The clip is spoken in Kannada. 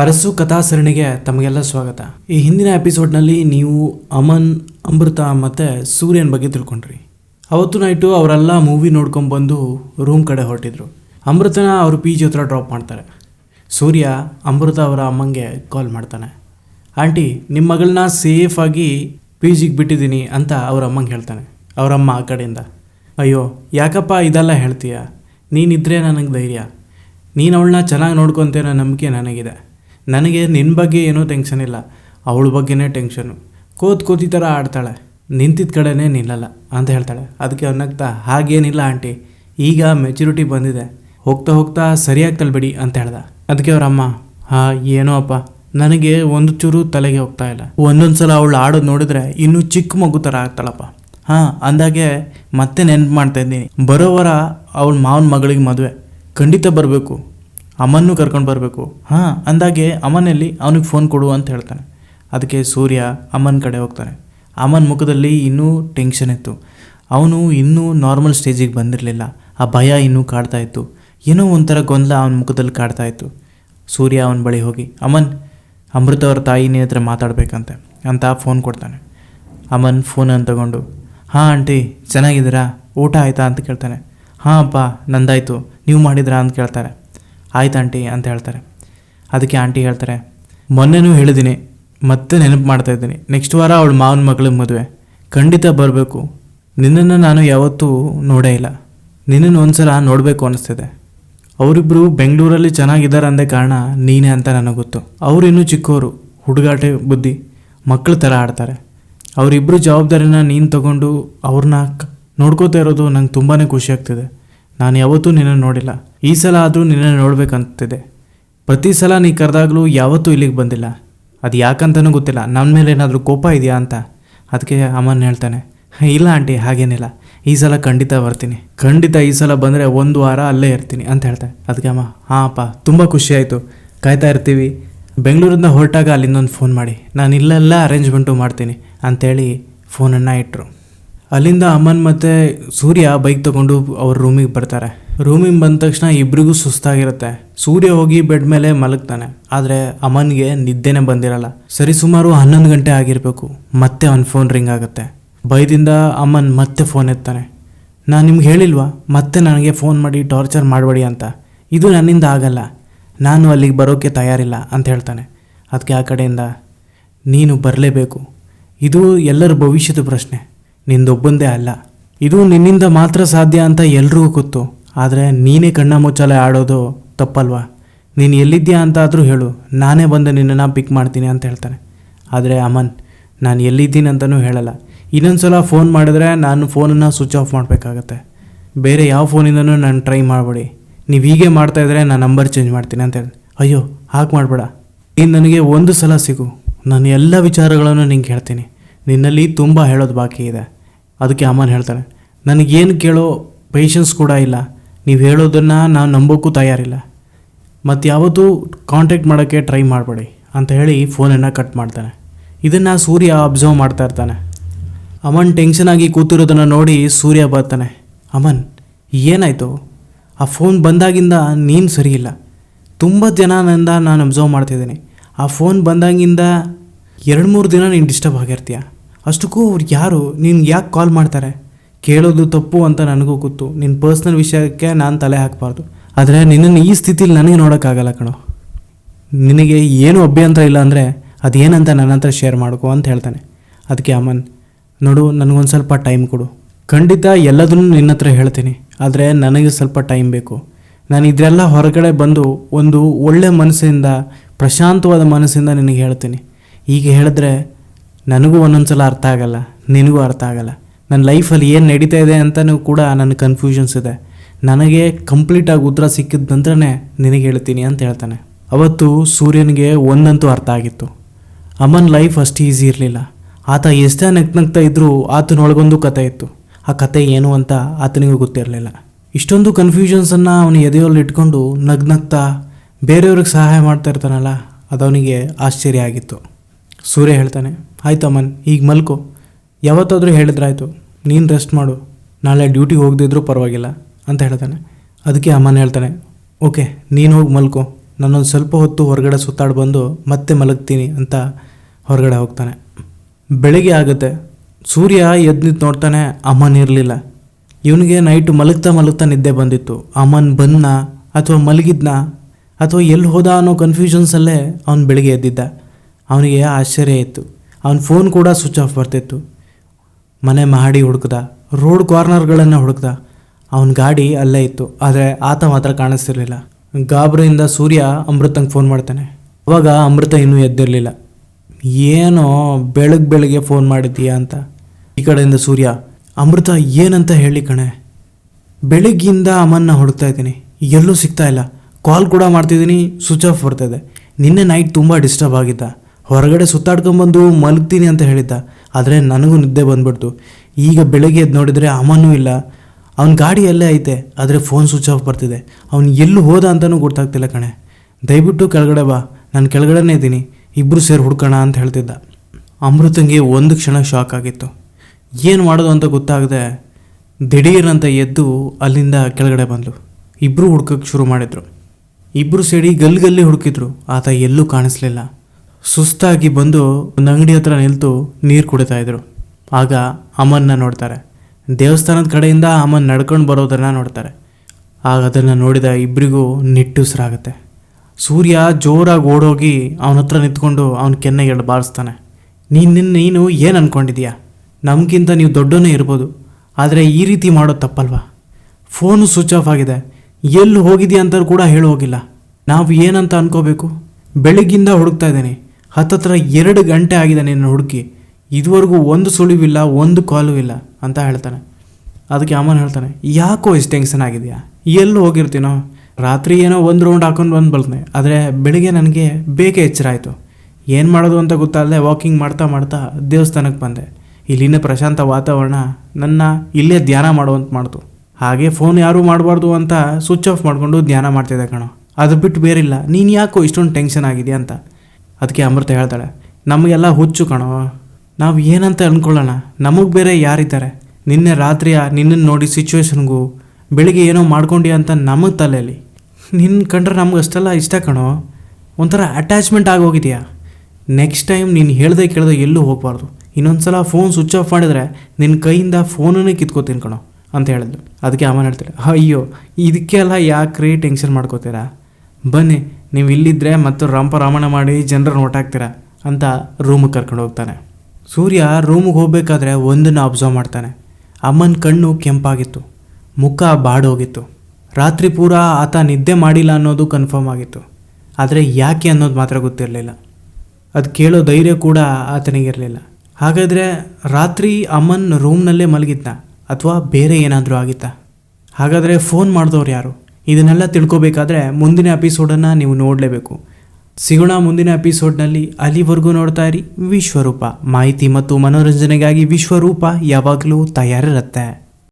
ಅರಸು ಕಥಾ ಸರಣಿಗೆ ತಮಗೆಲ್ಲ ಸ್ವಾಗತ. ಈ ಹಿಂದಿನ ಎಪಿಸೋಡ್ನಲ್ಲಿ ನೀವು ಅಮನ್, ಅಮೃತ ಮತ್ತು ಸೂರ್ಯನ ಬಗ್ಗೆ ತಿಳ್ಕೊಂಡ್ರಿ. ಅವತ್ತು ನೈಟು ಅವರೆಲ್ಲ ಮೂವಿ ನೋಡ್ಕೊಂಬಂದು ರೂಮ್ ಕಡೆ ಹೊರಟಿದ್ರು. ಅಮೃತನ ಅವರು ಪಿ ಜಿ ಹತ್ರ ಡ್ರಾಪ್ ಮಾಡ್ತಾರೆ. ಸೂರ್ಯ ಅಮೃತ ಅವರ ಅಮ್ಮಂಗೆ ಕಾಲ್ ಮಾಡ್ತಾನೆ. ಆಂಟಿ ನಿಮ್ಮ ಮಗಳನ್ನ ಸೇಫಾಗಿ ಪಿ ಜಿಗೆ ಬಿಟ್ಟಿದ್ದೀನಿ ಅಂತ ಅವ್ರ ಅಮ್ಮಂಗೆ ಹೇಳ್ತಾನೆ, ಅವರಮ್ಮ ಆ ಕಡೆಯಿಂದ. ಅಯ್ಯೋ, ಯಾಕಪ್ಪ ಇದೆಲ್ಲ ಹೇಳ್ತೀಯ? ನೀನಿದ್ರೆ ನನಗೆ ಧೈರ್ಯ. ನೀನು ಅವಳನ್ನ ಚೆನ್ನಾಗಿ ನೋಡ್ಕೊತೇನೋ ನಂಬಿಕೆ ನನಗಿದೆ. ನನಗೆ ನಿನ್ನ ಬಗ್ಗೆ ಏನೂ ಟೆನ್ಷನ್ ಇಲ್ಲ. ಅವಳ ಬಗ್ಗೆನೇ ಟೆನ್ಷನು ಕೋತ್ ಕೋತಿ ಥರ ಆಡ್ತಾಳೆ. ನಿಂತಿದ್ದ ಕಡೆನೇ ನಿಲ್ಲಲ್ಲ ಅಂತ ಹೇಳ್ತಾಳೆ. ಅದಕ್ಕೆ ಅನ್ನಕ್ತಾ ಹಾಗೇನಿಲ್ಲ ಆಂಟಿ. ಈಗ ಮೆಚುರಿಟಿ ಬಂದಿದೆ. ಹೋಗ್ತಾ ಹೋಗ್ತಾ ಸರಿಯಾಗಿ ತಳ್ಬೇಡಿ ಅಂತ ಹೇಳ್ದ. ಅದಕ್ಕೆ ಅವರಮ್ಮ ಹಾಂ, ಏನೋ ಅಪ್ಪ. ನನಗೆ ಒಂದು ಚೂರು ತಲೆಗೆ ಹೋಗ್ತಾ ಇಲ್ಲ. ಒಂದೊಂದು ಸಲ ಅವಳು ಆಡೋದು ನೋಡಿದ್ರೆ ಇನ್ನೂ ಚಿಕ್ಕ ಮಗು ಥರ ಆಗ್ತಾಳಪ್ಪ. ಹಾಂ, ಅಂದಾಗೆ ಮತ್ತೆ ನೆನ್ಪು ಮಾಡ್ತಾ ಇದ್ದೀನಿ. ಬರೋವರ ಅವಳ ಮಾವನ ಮಗಳಿಗೆ ಮದುವೆ. ಖಂಡಿತ ಬರಬೇಕು. ಅಮ್ಮನ್ನು ಕರ್ಕೊಂಡು ಬರಬೇಕು. ಹಾಂ, ಅಂದಾಗೆ ಅಮ್ಮನಲ್ಲಿ ಅವನಿಗೆ ಫೋನ್ ಕೊಡು ಅಂತ ಹೇಳ್ತಾನೆ. ಅದಕ್ಕೆ ಸೂರ್ಯ ಅಮ್ಮನ ಕಡೆ ಹೋಗ್ತಾನೆ. ಅಮ್ಮನ ಮುಖದಲ್ಲಿ ಇನ್ನೂ ಟೆನ್ಷನ್ ಇತ್ತು. ಅವನು ಇನ್ನೂ ನಾರ್ಮಲ್ ಸ್ಟೇಜಿಗೆ ಬಂದಿರಲಿಲ್ಲ. ಆ ಭಯ ಇನ್ನೂ ಕಾಡ್ತಾ ಇತ್ತು. ಏನೋ ಒಂಥರ ಗೊಂದಲ ಅವನ ಮುಖದಲ್ಲಿ ಕಾಡ್ತಾ ಇತ್ತು. ಸೂರ್ಯ ಅವನ ಬಳಿ ಹೋಗಿ, ಅಮನ್, ಅಮೃತ ಅವ್ರ ತಾಯಿ ನಿನ್ನ ಹತ್ರ ಮಾತಾಡಬೇಕಂತೆ. ಅಂತ ಫೋನ್ ಕೊಡ್ತಾನೆ. ಅಮನ್ ಫೋನನ್ನು ತಗೊಂಡು, ಹಾಂ ಆಂಟಿ, ಚೆನ್ನಾಗಿದ್ದೀರಾ? ಊಟ ಆಯಿತಾ? ಅಂತ ಕೇಳ್ತಾನೆ. ಹಾಂ ಅಪ್ಪ, ನಂದಾಯಿತು. ನೀವು ಮಾಡಿದ್ರಾ? ಅಂತ ಕೇಳ್ತಾರೆ. ಆಯ್ತು ಆಂಟಿ ಅಂತ ಹೇಳ್ತಾರೆ. ಅದಕ್ಕೆ ಆಂಟಿ ಹೇಳ್ತಾರೆ, ಮೊನ್ನೆನೂ ಹೇಳಿದ್ದೀನಿ ಮತ್ತೆ ನೆನಪು ಮಾಡ್ತಾ ಇದ್ದೀನಿ. ನೆಕ್ಸ್ಟ್ ವಾರ ಅವಳು ಮಾವನ ಮಗಳ ಮದುವೆ. ಖಂಡಿತ ಬರಬೇಕು. ನಿನ್ನನ್ನು ನಾನು ಯಾವತ್ತೂ ನೋಡೇ ಇಲ್ಲ. ನಿನ್ನನ್ನು ಒಂದ್ಸಲ ನೋಡಬೇಕು ಅನಿಸ್ತಿದೆ. ಅವರಿಬ್ಬರು ಬೆಂಗಳೂರಲ್ಲಿ ಚೆನ್ನಾಗಿದ್ದಾರೆ ಅಂದೇ ಕಾರಣ ನೀನೇ ಅಂತ ನನಗೆ ಗೊತ್ತು. ಅವರು ಇನ್ನೂ ಚಿಕ್ಕವರು ಹುಡುಗಾಟೆ ಬುದ್ಧಿ ಮಕ್ಕಳ ಥರ ಆಡ್ತಾರೆ. ಅವರಿಬ್ಬರು ಜವಾಬ್ದಾರಿನ ನೀನು ತಗೊಂಡು ಅವ್ರನ್ನ ನೋಡ್ಕೋತಾ ಇರೋದು ನಂಗೆ ತುಂಬಾ ಖುಷಿ ಆಗ್ತಿದೆ. ನಾನು ಯಾವತ್ತೂ ನಿನ್ನನ್ನು ನೋಡಿಲ್ಲ. ಈ ಸಲ ಆದರೂ ನಿನ್ನನ್ನು ನೋಡಬೇಕಂತಿದೆ. ಪ್ರತಿ ಸಲ ನೀ ಕರೆದಾಗಲೂ ಯಾವತ್ತೂ ಇಲ್ಲಿಗೆ ಬಂದಿಲ್ಲ. ಅದು ಯಾಕಂತನೂ ಗೊತ್ತಿಲ್ಲ. ನನ್ನ ಮೇಲೆ ಏನಾದರೂ ಕೋಪ ಇದೆಯಾ ಅಂತ. ಅದಕ್ಕೆ ಅಮ್ಮನ ಹೇಳ್ತಾನೆ, ಇಲ್ಲ ಆಂಟಿ, ಹಾಗೇನಿಲ್ಲ. ಈ ಸಲ ಖಂಡಿತ ಬರ್ತೀನಿ. ಖಂಡಿತ ಈ ಸಲ ಬಂದರೆ ಒಂದು ವಾರ ಅಲ್ಲೇ ಇರ್ತೀನಿ ಅಂತ ಹೇಳ್ತಾನೆ. ಅದಕ್ಕೆ ಅಮ್ಮ, ಹಾಂ, ಅಪ್ಪ, ತುಂಬ ಖುಷಿಯಾಯಿತು ಕಾಯ್ತಾ ಇರ್ತೀವಿ. ಬೆಂಗಳೂರಿಂದ ಹೊರಟಾಗ ಅಲ್ಲಿಂದೊಂದು ಫೋನ್ ಮಾಡಿ. ನಾನು ಇಲ್ಲೆಲ್ಲ ಅರೇಂಜ್ಮೆಂಟು ಮಾಡ್ತೀನಿ ಅಂಥೇಳಿ ಫೋನನ್ನು ಇಟ್ಟರು ಅಲ್ಲಿಂದ ಅಮ್ಮನ್ ಮತ್ತು ಸೂರ್ಯ ಬೈಕ್ ತಗೊಂಡು ಅವ್ರ ರೂಮಿಗೆ ಬರ್ತಾರೆ. ರೂಮಿಗೆ ಬಂದ ತಕ್ಷಣ ಇಬ್ರಿಗೂ ಸುಸ್ತಾಗಿರುತ್ತೆ. ಸೂರ್ಯ ಹೋಗಿ ಬೆಡ್ ಮೇಲೆ ಮಲಗ್ತಾನೆ. ಆದರೆ ಅಮನ್ಗೆ ನಿದ್ದೆನೇ ಬಂದಿರಲ್ಲ. ಸರಿ, ಸುಮಾರು ಹನ್ನೊಂದು ಗಂಟೆ ಆಗಿರಬೇಕು. ಮತ್ತೆ ಅವನ ಫೋನ್ ರಿಂಗ್ ಆಗುತ್ತೆ. ಭಯದಿಂದ ಅಮ್ಮನ್ ಮತ್ತೆ ಫೋನ್ ಎತ್ತಾನೆ. ನಾನು ನಿಮ್ಗೆ ಹೇಳಿಲ್ವಾ? ಮತ್ತೆ ನನಗೆ ಫೋನ್ ಮಾಡಿ ಟಾರ್ಚರ್ ಮಾಡಬೇಡಿ ಅಂತ. ಇದು ನನ್ನಿಂದ ಆಗಲ್ಲ. ನಾನು ಅಲ್ಲಿಗೆ ಬರೋಕ್ಕೆ ತಯಾರಿಲ್ಲ ಅಂತ ಹೇಳ್ತಾನೆ. ಅದಕ್ಕೆ ಆ ಕಡೆಯಿಂದ ನೀನು ಬರಲೇಬೇಕು. ಇದು ಎಲ್ಲರ ಭವಿಷ್ಯದ ಪ್ರಶ್ನೆ. ನಿಂದೊಬ್ಬಂದೇ ಅಲ್ಲ. ಇದು ನಿನ್ನಿಂದ ಮಾತ್ರ ಸಾಧ್ಯ ಅಂತ ಎಲ್ರಿಗೂ ಗೊತ್ತು. ಆದರೆ ನೀನೇ ಕಣ್ಣ ಮುಚ್ಚಾಲೆ ಆಡೋದು ತಪ್ಪಲ್ವಾ? ನೀನು ಎಲ್ಲಿದ್ದೀಯಾ ಅಂತ ಆದರೂ ಹೇಳು. ನಾನೇ ಬಂದು ನಿನ್ನನ್ನು ಪಿಕ್ ಮಾಡ್ತೀನಿ ಅಂತ ಹೇಳ್ತಾನೆ. ಆದರೆ ಅಮನ್, ನಾನು ಎಲ್ಲಿದ್ದೀನಿ ಅಂತಲೂ ಹೇಳಲ್ಲ. ಇನ್ನೊಂದು ಸಲ ಫೋನ್ ಮಾಡಿದ್ರೆ ನಾನು ಫೋನನ್ನು ಸ್ವಿಚ್ ಆಫ್ ಮಾಡಬೇಕಾಗತ್ತೆ. ಬೇರೆ ಯಾವ ಫೋನಿಂದನೂ ನಾನು ಟ್ರೈ ಮಾಡಬೇಡಿ. ನೀವು ಹೀಗೆ ಮಾಡ್ತಾಯಿದ್ರೆ ನಾನು ನಂಬರ್ ಚೇಂಜ್ ಮಾಡ್ತೀನಿ ಅಂತ ಹೇಳಿ ಅಯ್ಯೋ, ಹಾಗೆ ಮಾಡಬೇಡ. ನೀನು ನನಗೆ ಒಂದು ಸಲ ಸಿಗು. ನಾನು ಎಲ್ಲ ವಿಚಾರಗಳನ್ನು ನಿಂಗೆ ಹೇಳ್ತೀನಿ. ನಿನ್ನಲ್ಲಿ ತುಂಬ ಹೇಳೋದು ಬಾಕಿ ಇದೆ. ಅದಕ್ಕೆ ಅಮ್ಮನ ಹೇಳ್ತಾನೆ, ನನಗೇನು ಕೇಳೋ ಪೇಷನ್ಸ್ ಕೂಡ ಇಲ್ಲ. ನೀವು ಹೇಳೋದನ್ನು ನಾನು ನಂಬೋಕ್ಕೂ ತಯಾರಿಲ್ಲ. ಮತ್ತು ಯಾವತ್ತೂ ಕಾಂಟ್ಯಾಕ್ಟ್ ಮಾಡೋಕ್ಕೆ ಟ್ರೈ ಮಾಡಬೇಡಿ, ಅಂತ ಹೇಳಿ ಫೋನನ್ನು ಕಟ್ ಮಾಡ್ತಾನೆ. ಇದನ್ನು ಸೂರ್ಯ ಅಬ್ಸರ್ವ್ ಮಾಡ್ತಾ ಇರ್ತಾನೆ. ಅಮನ್ ಟೆನ್ಷನ್ ಆಗಿ ಕೂತಿರೋದನ್ನು ನೋಡಿ ಸೂರ್ಯ ಬರ್ತಾನೆ, ಅಮನ್, ಏನಾಯಿತು? ಆ ಫೋನ್ ಬಂದಾಗಿಂದ ನೀನು ಸರಿ ಇಲ್ಲ ತುಂಬ ಜನನಿಂದ ನಾನು ಅಬ್ಸರ್ವ್ ಮಾಡ್ತಿದ್ದೀನಿ. ಆ ಫೋನ್ ಬಂದಾಗಿಂದ ಎರಡು ಮೂರು ದಿನ ನೀನು ಡಿಸ್ಟರ್ಬ್ ಆಗಿರ್ತೀಯ? ಅಷ್ಟಕ್ಕೂ ಅವ್ರು ಯಾರು? ನೀನು ಯಾಕೆ ಕಾಲ್ ಮಾಡ್ತಾರೆ? ಕೇಳೋದು ತಪ್ಪು ಅಂತ ನನಗೂ ಗೊತ್ತು. ನಿನ್ನ ಪರ್ಸ್ನಲ್ ವಿಷಯಕ್ಕೆ ನಾನು ತಲೆ ಹಾಕಬಾರ್ದು. ಆದರೆ ನಿನ್ನನ್ನು ಈ ಸ್ಥಿತಿಲಿ ನನಗೆ ನೋಡೋಕ್ಕಾಗಲ್ಲ ಕಣೋ. ನಿನಗೆ ಏನು ಅಭ್ಯಂತರ ಇಲ್ಲ ಅಂದರೆ ಅದೇನಂತ ನನ್ನ ಹತ್ರ ಶೇರ್ ಮಾಡ್ಕೋ ಅಂತ ಹೇಳ್ತಾನೆ. ಅದಕ್ಕೆ ಅಮನ್, ನೋಡು, ನನಗೊಂದು ಸ್ವಲ್ಪ ಟೈಮ್ ಕೊಡು. ಖಂಡಿತ ಎಲ್ಲದನ್ನು ನಿನ್ನ ಹತ್ರ ಹೇಳ್ತೀನಿ. ಆದರೆ ನನಗೆ ಸ್ವಲ್ಪ ಟೈಮ್ ಬೇಕು. ನಾನು ಇದೆಲ್ಲ ಹೊರಗಡೆ ಬಂದು ಒಂದು ಒಳ್ಳೆ ಮನಸ್ಸಿಂದ ಪ್ರಶಾಂತವಾದ ಮನಸ್ಸಿಂದ ನಿನಗೆ ಹೇಳ್ತೀನಿ. ಈಗ ಹೇಳಿದ್ರೆ ನನಗೂ ಒಂದೊಂದು ಸಲ ಅರ್ಥ ಆಗಲ್ಲ, ನಿನಗೂ ಅರ್ಥ ಆಗಲ್ಲ. ನನ್ನ ಲೈಫಲ್ಲಿ ಏನು ನಡೀತಾ ಇದೆ ಅಂತಲೂ ಕೂಡ ನನ್ನ ಕನ್ಫ್ಯೂಷನ್ಸ್ ಇದೆ. ನನಗೆ ಕಂಪ್ಲೀಟಾಗಿ ಉತ್ತರ ಸಿಕ್ಕಿದ ನಂತರನೇ ನಿನಗೆ ಹೇಳ್ತೀನಿ ಅಂತ ಹೇಳ್ತಾನೆ. ಅವತ್ತು ಸೂರ್ಯನಿಗೆ ಒಂದಂತೂ ಅರ್ಥ ಆಗಿತ್ತು. ಅಮ್ಮನ ಲೈಫ್ ಅಷ್ಟು ಈಸಿ ಇರಲಿಲ್ಲ. ಆತ ಎಷ್ಟೇ ನಗ್ನಗ್ತಾ ಇದ್ದರೂ ಆತನೊಳಗೊಂದು ಕತೆ ಇತ್ತು. ಆ ಕತೆ ಏನು ಅಂತ ಆತನಿಗೂ ಗೊತ್ತಿರಲಿಲ್ಲ. ಇಷ್ಟೊಂದು ಕನ್ಫ್ಯೂಷನ್ಸನ್ನು ಅವನು ಎದೆಯಲ್ಲಿ ಇಟ್ಕೊಂಡು ನಗ್ನಗ್ತಾ ಬೇರೆಯವ್ರಿಗೆ ಸಹಾಯ ಮಾಡ್ತಾ ಇರ್ತಾನಲ್ಲ, ಅದು ಅವನಿಗೆ ಆಶ್ಚರ್ಯ ಆಗಿತ್ತು. ಸೂರ್ಯ ಹೇಳ್ತಾನೆ, ಆಯ್ತು ಅಮ್ಮನ್ ಈಗ ಮಲ್ಕೋ. ಯಾವತ್ತಾದರೂ ಹೇಳಿದ್ರಾಯ್ತು. ನೀನು ರೆಸ್ಟ್ ಮಾಡು. ನಾಳೆ ಡ್ಯೂಟಿಗೆ ಹೋಗದಿದ್ರೂ ಪರವಾಗಿಲ್ಲ, ಅಂತ ಹೇಳ್ತಾನೆ. ಅದಕ್ಕೆ ಅಮ್ಮನ ಹೇಳ್ತಾನೆ, ಓಕೆ, ನೀನು ಹೋಗಿ ಮಲ್ಕೋ. ನಾನೊಂದು ಸ್ವಲ್ಪ ಹೊತ್ತು ಹೊರಗಡೆ ಸುತ್ತಾಡಿ ಬಂದು ಮತ್ತೆ ಮಲಗ್ತೀನಿ, ಅಂತ ಹೊರಗಡೆ ಹೋಗ್ತಾನೆ. ಬೆಳಗ್ಗೆ ಆಗುತ್ತೆ. ಸೂರ್ಯ ಎದ್ದು ನೋಡ್ತಾನೆ ಅಮ್ಮನ ಇರಲಿಲ್ಲ. ಇವನಿಗೆ ನೈಟ್ ಮಲಗ್ತಾ ಮಲಗ್ತಾ ನಿದ್ದೆ ಬಂದಿತ್ತು. ಅಮ್ಮನ್ ಬಂದ್ನ ಅಥವಾ ಮಲಗಿದ್ನ ಅಥವಾ ಎಲ್ಲಿ ಹೋದ ಅನ್ನೋ ಕನ್ಫ್ಯೂಷನ್ಸಲ್ಲೇ ಅವನು ಬೆಳಗ್ಗೆ ಎದ್ದಿದ್ದ. ಅವನಿಗೆ ಆಶ್ಚರ್ಯ ಇತ್ತು. ಅವನ ಫೋನ್ ಕೂಡ ಸ್ವಿಚ್ ಆಫ್ ಬರ್ತಿತ್ತು. ಮನೆ ಮಹಡಿ ಹುಡುಕ್ದ ರೋಡ್ ಕಾರ್ನರ್ಗಳನ್ನು ಹುಡುಕ್ದ. ಅವನ ಗಾಡಿ ಅಲ್ಲೇ ಇತ್ತು, ಆದರೆ ಆತ ಮಾತ್ರ ಕಾಣಿಸ್ತಿರ್ಲಿಲ್ಲ. ಗಾಬ್ರಿಯಿಂದ ಸೂರ್ಯ ಅಮೃತಂಗೆ ಫೋನ್ ಮಾಡ್ತಾನೆ. ಅವಾಗ ಅಮೃತ ಇನ್ನೂ ಎದ್ದಿರಲಿಲ್ಲ. ಏನೋ ಬೆಳಗ್ಗೆ ಬೆಳಗ್ಗೆ ಫೋನ್ ಮಾಡಿದ್ದೀಯಾ ಅಂತ. ಈ ಕಡೆಯಿಂದ ಸೂರ್ಯ, ಅಮೃತ, ಏನಂತ ಹೇಳಿ ಕಣೆ? ಬೆಳಗ್ಗಿಂದ ಅಮ್ಮನ್ನ ಹುಡುಕ್ತಾ ಇದ್ದೀನಿ. ಎಲ್ಲೂ ಸಿಗ್ತಾ ಇಲ್ಲ. ಕಾಲ್ ಕೂಡ ಮಾಡ್ತಿದ್ದೀನಿ ಸ್ವಿಚ್ ಆಫ್ ಬರ್ತಾಯಿದೆ ನಿನ್ನೆ ನೈಟ್ ತುಂಬ ಡಿಸ್ಟರ್ಬ್ ಆಗಿದ್ದ. ಹೊರಗಡೆ ಸುತ್ತಾಡ್ಕೊಂಬಂದು ಮಲಗ್ತೀನಿ ಅಂತ ಹೇಳಿದ್ದ. ಆದರೆ ನನಗೂ ನಿದ್ದೆ ಬಂದ್ಬಿಡ್ತು. ಈಗ ಬೆಳಗ್ಗೆ ಎದ್ದು ನೋಡಿದರೆ ಅಮ್ಮನೂ ಇಲ್ಲ. ಅವನ ಗಾಡಿ ಎಲ್ಲೇ ಐತೆ, ಆದರೆ ಫೋನ್ ಸ್ವಿಚ್ ಆಫ್ ಬರ್ತಿದೆ. ಅವ್ನು ಎಲ್ಲೂ ಹೋದ ಅಂತಲೂ ಗೊತ್ತಾಗ್ತಿಲ್ಲ ಕಣೆ. ದಯವಿಟ್ಟು ಕೆಳಗಡೆ ಬಾ, ನಾನು ಕೆಳಗಡೆನೇ ಇದ್ದೀನಿ. ಇಬ್ಬರು ಸೇರಿ ಹುಡ್ಕೋಣ ಅಂತ ಹೇಳ್ತಿದ್ದ. ಅಮೃತಂಗೆ ಒಂದು ಕ್ಷಣ ಶಾಕ್ ಆಗಿತ್ತು. ಏನು ಮಾಡೋದು ಅಂತ ಗೊತ್ತಾಗದೆ ದಿಢೀರಂತ ಎದ್ದು ಅಲ್ಲಿಂದ ಕೆಳಗಡೆ ಬಂದಳು ಇಬ್ಬರು ಹುಡ್ಕೋಕ್ಕೆ ಶುರು ಮಾಡಿದರು. ಇಬ್ಬರು ಸೇರಿ ಗಲ್ಲಿ ಗಲ್ಲಿ ಹುಡುಕಿದ್ರು. ಆತ ಎಲ್ಲೂ ಕಾಣಿಸ್ಲಿಲ್ಲ. ಸುಸ್ತಾಗಿ ಬಂದು ಒಂದು ಅಂಗಡಿ ಹತ್ರ ನಿಲ್ತು ನೀರು ಕುಡಿತಾ ಇದ್ರು. ಆಗ ಅಮ್ಮನ್ನ ನೋಡ್ತಾರೆ. ದೇವಸ್ಥಾನದ ಕಡೆಯಿಂದ ಅಮನ್ ನಡ್ಕೊಂಡು ಬರೋದನ್ನ ನೋಡ್ತಾರೆ. ಆಗ ಅದನ್ನು ನೋಡಿದ ಇಬ್ಬರಿಗೂ ನಿಟ್ಟುಸಿರಾಗುತ್ತೆ. ಸೂರ್ಯ ಜೋರಾಗಿ ಓಡೋಗಿ ಅವನ ಹತ್ರ ನಿಂತ್ಕೊಂಡು ಅವನ ಕೆನ್ನೆಗೆ ಎಳ್ದು ಬಾರಿಸ್ತಾನೆ ನೀನು ನಿನ್ನ ನೀನು ಏನು ಅಂದ್ಕೊಂಡಿದ್ದೀಯಾ ನಮಗಿಂತ ನೀವು ದೊಡ್ಡನೇ ಇರ್ಬೋದು. ಆದರೆ ಈ ರೀತಿ ಮಾಡೋ ತಪ್ಪಲ್ವಾ? ಫೋನು ಸ್ವಿಚ್ ಆಫ್ ಆಗಿದೆ. ಎಲ್ಲಿ ಹೋಗಿದೆಯಾ ಅಂತ ಕೂಡ ಹೇಳೋಗಿಲ್ಲ. ನಾವು ಏನಂತ ಅನ್ಕೋಬೇಕು? ಬೆಳಗ್ಗಿಂದ ಹುಡುಕ್ತಾ ಇದ್ದೀನಿ. ಹತ್ತತ್ರ ಎರಡು ಗಂಟೆ ಆಗಿದೆ ನಿನ್ನ ಹುಡುಕಿ. ಇದುವರೆಗೂ ಒಂದು ಸುಳಿವಿಲ್ಲ, ಒಂದು ಕಾಲು ಇಲ್ಲ ಅಂತ ಹೇಳ್ತಾನೆ. ಅದಕ್ಕೆ ಅಮ್ಮನ ಹೇಳ್ತಾನೆ, ಯಾಕೋ ಇಷ್ಟು ಟೆನ್ಷನ್ ಆಗಿದೆಯಾ? ಎಲ್ಲಿ ಹೋಗಿರ್ತೀನೋ? ರಾತ್ರಿ ಏನೋ ಒಂದು ರೌಂಡ್ ಹಾಕೊಂಡು ಬಂದು ಬರ್ತನೆ ಆದರೆ ಬೆಳಿಗ್ಗೆ ನನಗೆ ಬೇಕೇ ಎಚ್ಚರ ಆಯಿತು. ಏನು ಮಾಡೋದು ಅಂತ ಗೊತ್ತಾಗದೆ ವಾಕಿಂಗ್ ಮಾಡ್ತಾ ಮಾಡ್ತಾ ದೇವಸ್ಥಾನಕ್ಕೆ ಬಂದೆ. ಇಲ್ಲಿನ ಪ್ರಶಾಂತ ವಾತಾವರಣ ನನ್ನ ಇಲ್ಲೇ ಧ್ಯಾನ ಮಾಡುವಂತ ಮಾಡ್ತು. ಹಾಗೆ ಫೋನ್ ಯಾರೂ ಮಾಡಬಾರ್ದು ಅಂತ ಸ್ವಿಚ್ ಆಫ್ ಮಾಡಿಕೊಂಡು ಧ್ಯಾನ ಮಾಡ್ತಿದ್ದೆ ಕಣೋ. ಅದು ಬಿಟ್ಟು ಬೇರಿಲ್ಲ. ನೀನು ಯಾಕೋ ಇಷ್ಟೊಂದು ಟೆನ್ಷನ್ ಆಗಿದೆ ಅಂತ. ಅದಕ್ಕೆ ಅಮೃತ ಹೇಳ್ತಾಳೆ, ನಮಗೆಲ್ಲ ಹುಚ್ಚು ಕಣೋ, ನಾವು ಏನಂತ ಅಂದ್ಕೊಳ್ಳೋಣ ನಮಗೆ ಬೇರೆ ಯಾರಿದ್ದಾರೆ? ನಿನ್ನೆ ರಾತ್ರಿಯ ನಿನ್ನನ್ನು ನೋಡಿ ಸಿಚುವೇಶನ್ಗೂ ಬೆಳಿಗ್ಗೆ ಏನೋ ಮಾಡ್ಕೊಂಡಿ ಅಂತ ನಮಗೆ ತಲೆಯಲ್ಲಿ. ನಿನ್ನ ಕಂಡ್ರೆ ನಮ್ಗೆ ಅಷ್ಟೆಲ್ಲ ಇಷ್ಟ ಕಣೋ? ಒಂಥರ ಅಟ್ಯಾಚ್ಮೆಂಟ್ ಆಗೋಗಿದೆಯಾ ನೆಕ್ಸ್ಟ್ ಟೈಮ್ ನೀನು ಹೇಳ್ದೆ ಕೇಳ್ದೆ ಎಲ್ಲೂ ಹೋಗಬಾರ್ದು. ಇನ್ನೊಂದು ಸಲ ಫೋನ್ ಸ್ವಿಚ್ ಆಫ್ ಮಾಡಿದರೆ ನಿನ್ನ ಕೈಯಿಂದ ಫೋನನ್ನೇ ಕಿತ್ಕೋತೀನಿ ಕಣೋ, ಅಂತ ಹೇಳಿದ್ಲು. ಅದಕ್ಕೆ ಅಮ್ಮ ಹೇಳ್ತಾರೆ ಅಯ್ಯೋ, ಇದಕ್ಕೆಲ್ಲ ಯಾಕ್ರೀ ಟೆನ್ಷನ್ ಮಾಡ್ಕೋತೀರಾ? ಬನ್ನಿ ನೀವು ಇಲ್ಲಿದ್ದರೆ ಮತ್ತು ರಂಪ ರಾಮಣ ಮಾಡಿ ಜನರ ನೋಟಾಗ್ತೀರ ಅಂತ ರೂಮಿಗೆ ಕರ್ಕೊಂಡು ಹೋಗ್ತಾನೆ. ಸೂರ್ಯ ರೂಮಿಗೆ ಹೋಗಬೇಕಾದ್ರೆ ಒಂದನ್ನು ಅಬ್ಸರ್ವ್ ಮಾಡ್ತಾನೆ. ಅಮ್ಮನ ಕಣ್ಣು ಕೆಂಪಾಗಿತ್ತು. ಮುಖ ಬಾಡೋಗಿತ್ತು. ರಾತ್ರಿ ಪೂರ ಆತ ನಿದ್ದೆ ಮಾಡಿಲ್ಲ ಅನ್ನೋದು ಕನ್ಫರ್ಮ್ ಆಗಿತ್ತು. ಆದರೆ ಯಾಕೆ ಅನ್ನೋದು ಮಾತ್ರ ಗೊತ್ತಿರಲಿಲ್ಲ. ಅದು ಕೇಳೋ ಧೈರ್ಯ ಕೂಡ ಆತನಿಗಿರಲಿಲ್ಲ. ಹಾಗಾದರೆ ರಾತ್ರಿ ಅಮ್ಮನ ರೂಮ್ನಲ್ಲೇ ಮಲಗಿದ್ನ? ಅಥವಾ ಬೇರೆ ಏನಾದರೂ ಆಗಿತ್ತಾ? ಹಾಗಾದರೆ ಫೋನ್ ಮಾಡಿದವ್ರು ಯಾರು? ಇದನ್ನೆಲ್ಲ ತಿಳ್ಕೋಬೇಕಾದ್ರೆ ಮುಂದಿನ ಎಪಿಸೋಡನ್ನು ನೀವು ನೋಡಲೇಬೇಕು. ಸಿಗೋಣ ಮುಂದಿನ ಎಪಿಸೋಡ್ನಲ್ಲಿ ಅಲ್ಲಿವರೆಗೂ ನೋಡ್ತಾ ಇರಿ ವಿಶ್ವರೂಪ. ಮಾಹಿತಿ ಮತ್ತು ಮನೋರಂಜನೆಗಾಗಿ ವಿಶ್ವರೂಪ ಯಾವಾಗಲೂ ತಯಾರಿರುತ್ತೆ.